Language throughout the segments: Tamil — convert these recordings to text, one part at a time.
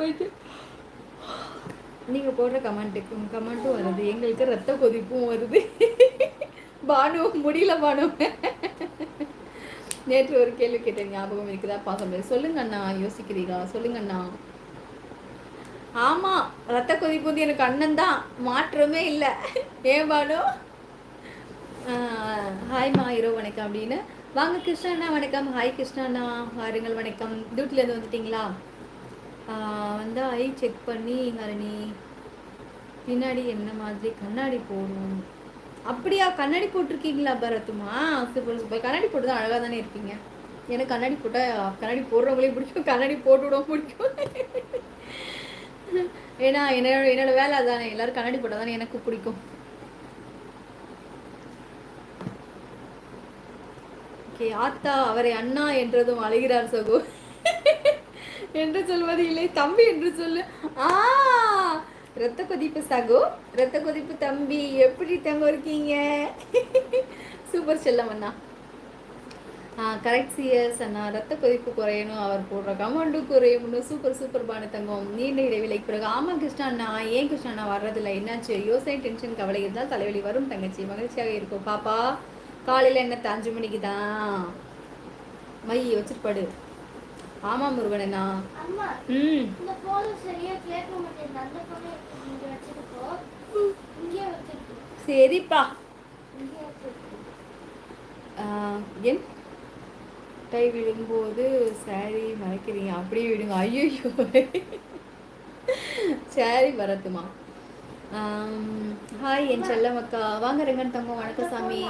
போயிட்டு. நீங்கள் போடுற கமெண்ட்டுக்கும் கமெண்ட்டும் வருது. எங்களுக்கு ரத்த கொதிப்பும் வருது. பானு முடியல பானு. நேற்று ஒரு கேள்வி கேட்டேன். ஞாபகம் இருக்குதா? பாசம் சொல்லுங்க அண்ணா யோசிக்கிறீங்களா? சொல்லுங்க அண்ணா. ஆமா ரத்த கொதிப்பு வந்து எனக்கு அண்ணன் தான். மாற்றமே இல்லை. ஏன் பானு? ஹாய்மா இரவு வணக்கம் அப்படின்னு. வாங்க கிருஷ்ணா அண்ணா வணக்கம். ஹாய் கிருஷ்ணா அண்ணா. வாருங்கள் வணக்கம். டியூட்டிலேருந்து வந்துட்டீங்களா? வந்து ஐ செக் பண்ணி ஹரணி பின்னாடி என்ன மாதிரி கண்ணாடி போடணும். அப்படியா? கண்ணாடி போட்டிருக்கீங்களா பரத்துமா சூப்பர் சூப்பர் கண்ணாடி போட்டு தான் அழகாக தானே இருக்கீங்க எனக்கு கண்ணாடி போட்டால் கண்ணாடி போடுறவங்களையும் பிடிக்கும். கண்ணாடி போட்டு விட பிடிக்கும். ஏன்னா என்னோட என்னோட வேலை அதானே. எல்லாரும் கண்ணாடி போட்டால் தானே எனக்கு பிடிக்கும். ஓகே ஆத்தா அவரை அண்ணா என்றதும் அழுகிறார் சகோ என்று சொல்வது இல்லை தம்பி என்று சொல்லு. ஆ ரத்த கொதிப்பு சகு ரத்த கொதிப்பு தம்பி எப்படி தங்க இருக்கீங்க? சூப்பர் செல்லம் அண்ணா. கரெக்ட் சிஎஸ் அண்ணா. ரத்த கொதிப்பு குறையணும் அவர் போடுற கமாண்டும் குறையணும். சூப்பர் சூப்பர் பானு தங்கம். நீண்ட இடைவெளிக்கு பிறகு. ஆமாம் கிருஷ்ணா அண்ணா. ஏன் கிருஷ்ணா அண்ணா வர்றதில்ல? என்னாச்சு? யோசனை டென்ஷன் கவலை இருந்தால் தலைவலி வரும். தங்கச்சி மகிழ்ச்சியாக இருக்கும். பாப்பா காலையில் என்ன அஞ்சு மணிக்கு தான் மை வச்சிருப்பாடு. ஆமா முருகனா ம். சரிப்பா. என் டை விடும்போது சாரி மறைக்கிறீங்க. அப்படியே விடுங்க. ஐயோ சாரி வரட்டுமா? ஹாய் என் செல்லம் அக்கா வாங்க ரெங்கன் தங்கம். வணக்கம் சாமி.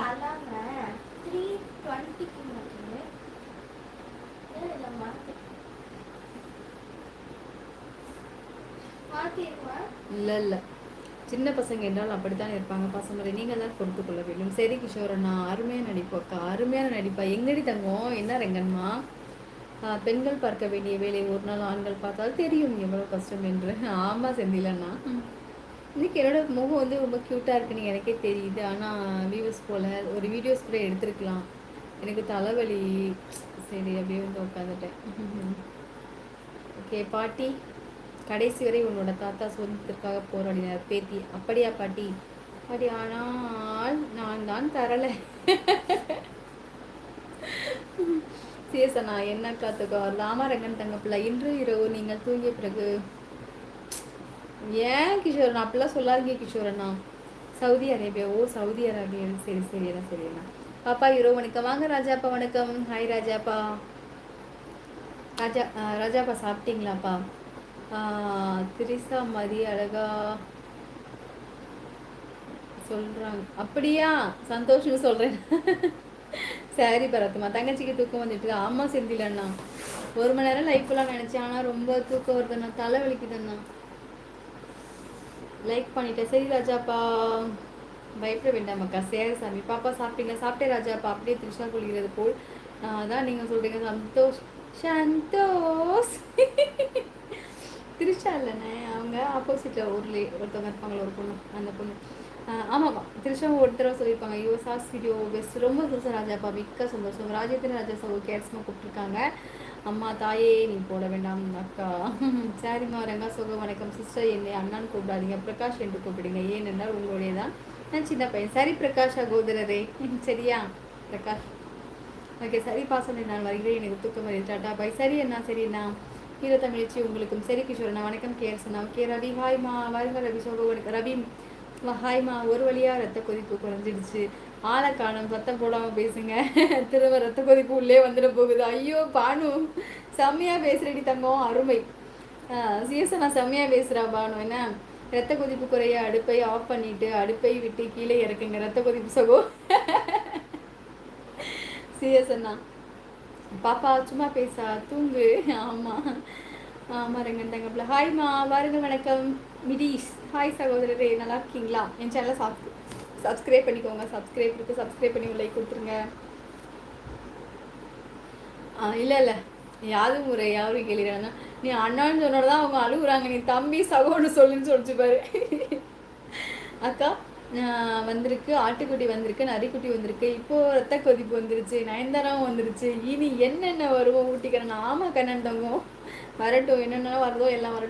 இல்லை இல்லை. சின்ன பசங்க என்றாலும் அப்படித்தான் இருப்பாங்க. பசங்களை நீங்கள் தான் பொறுத்து கொள்ள வேண்டும். சரி கிஷோர் அண்ணா அருமையாக நடிப்போக்கா அருமையான நடிப்பா? எங்கடி தங்கம்? என்ன ரெங்கன்மா பெண்கள் பார்க்க வேண்டிய வேலை ஒரு நாள் ஆண்கள் பார்த்தால் தெரியும். எவ்வளோ கஷ்டம் என்று. ஆமாம் செந்திலண்ணா இன்னைக்கு என்னோட முகம் வந்து ரொம்ப க்யூட்டாக இருக்குன்னு எனக்கே தெரியுது. ஆனால் வியூஸ் போல் ஒரு வீடியோஸ் கூட எடுத்துருக்கலாம். எனக்கு தலைவலி சரி அப்படியே வந்து உட்காந்துட்டேன். ஓகே பாட்டி கடைசி வரை உன்னோட தாத்தா சுதந்திரத்திற்காக போராடினார். பேத்தி அப்படியா பாட்டி? பாட்டி ஆனால் நான் தான் தரல. சேசனா என்ன காத்துக்கோ? ராமரங்கன் தங்கப்பிள்ளை இன்று இரவு நீங்கள் தூங்கிய பிறகு. ஏன் கிஷோரன்? அப்படிலாம் சொல்லாதீங்க கிஷோரண்ணா. Saudi Arabia? ஓ சவுதி அரேபியா சரி சரியண்ணா சரியண்ணா பாப்பா ஹீரோ வணக்கம். வாங்க ராஜாப்பா வணக்கம். ஹாய் ராஜாப்பா. ராஜா ராஜாப்பா சாப்பிட்டீங்களாப்பா? திரிசா மதி அழகா சொல்றாங்க. அப்படியா? சந்தோஷம் சொல்றேன். சரி பரத்துமா தங்கச்சிக்கு தூக்கம் வந்துட்டு அம்மா செந்திலண்ணா ஒரு மணி நேரம் லைஃப்லாம் நினைச்சேன். ஆனா ரொம்ப தூக்கம் வருதுண்ணா தலை வலிக்குதுண்ணா லைக் பண்ணிட்டேன். சரி ராஜாப்பா. பயப்பட வேண்டாம் அக்கா. சேர சாமி. பாப்பா சாப்பிட்டீங்க சாப்பிட்டே ராஜாப்பா அப்படியே திருஷ்ணா குளிக்கிறது போல். அதான் நீங்கள் சொல்கிறீங்க சந்தோஷ். சந்தோஷ். திருஷா இல்லைண்ணே. அவங்க ஆப்போசிட்டில் ஊரில் ஒருத்தவங்க இருப்பாங்களே ஒரு பொண்ணு. அந்த பொண்ணு. ஆமாப்பா. திருச்சா ஒரு தடவை சொல்லியிருப்பாங்க. யோ சாஸ் வீடியோ பெஸ்ட் ரொம்ப சந்தோஷம் ராஜாப்பா. மிக்க சந்தோஷம். ராஜேந்திர ராஜா சார் கேர்ஸ்மாக கூப்பிட்டுருக்காங்க அம்மா தாயே நீ போட வேண்டாம் அக்கா. சரிம்மா ரங்கா சுகம் வணக்கம். சிஸ்டர் என்னை அண்ணான்னு கூப்பிடாதீங்க. பிரகாஷ் என்று கூப்பிடுங்க. ஏனென்றால் உங்களுடைய தான் நான் சின்ன பையன். சரி பிரகாஷ் அகோதரரே சரியா? பிரகாஷ். ஓகே சரி பாசனை நான் வருகிறேன். எனக்கு தூக்கம் வருது. பை சரி அண்ணா சரி அண்ணா. ஹீரோ தமிழ்ச்சி உங்களுக்கும். சரி கிஷோரண்ணா வணக்கம். கேரசனா கே ரவி. ஹாய்மா. வருங்க ரவி. சோக வணக்கம். ரவி ஹாய்மா. ஒரு வழியா ரத்த கொதிப்பு குறைஞ்சிடுச்சு. ஆளை காணும் சத்தம் போடாமல் பேசுங்க. திரும்ப ரத்த கொதிப்பு உள்ளே வந்துட போகுது. ஐயோ பானு செம்மையாக பேசுறடி தங்கம் அருமை. சிஎஸ்ஐ நான் செம்மையாக பேசுகிறா பானு. என்ன? ரத்த கொதிப்பு குறைய அடுப்பை ஆஃப் பண்ணிட்டு அடுப்பை விட்டு கீழே இறக்குங்க. ரத்த கொதிப்பு சகோ. சிஎஸ் அண்ணா பாப்பா சும்மா பேசா. தூங்கு. ஆமாம் ஆமாம் ரங்கன் தங்கப்பில் ஹாய்மா வாருங்க வணக்கம். மிடீஸ் ஹாய் சகோதரரே. நல்லா இருக்கீங்களா? என் சேனலை சாப்பிட்டு சப்ஸ்கிரைப் பண்ணிக்கோங்க சப்ஸ்கிரைப் இருக்கு சப்ஸ்கிரைப் பண்ணி லைக் கொடுத்துருங்க. இல்லை இல்லை. யாது முறை யாரும் கேள்விடா நீ அண்ணான்னு சொன்னோட தான் அவங்க அழுகுறாங்க. நீ தம்பி சகோன்னு சொல்லுன்னு சொல்லிச்சு பாரு. அக்கா வந்திருக்கு ஆட்டுக்குட்டி வந்திருக்கு நரிக்குட்டி வந்திருக்கு. இப்போ ரத்த கொதிப்பு வந்துருச்சு நயன்தாராவும் வந்துருச்சு. இனி என்னென்ன வருவோம் ஊட்டிக்கிறேன் ஆமாம் கண்ணன் தங்கம். வரட்டும் என்னென்ன வருதோ எல்லாம் வரட்டும்.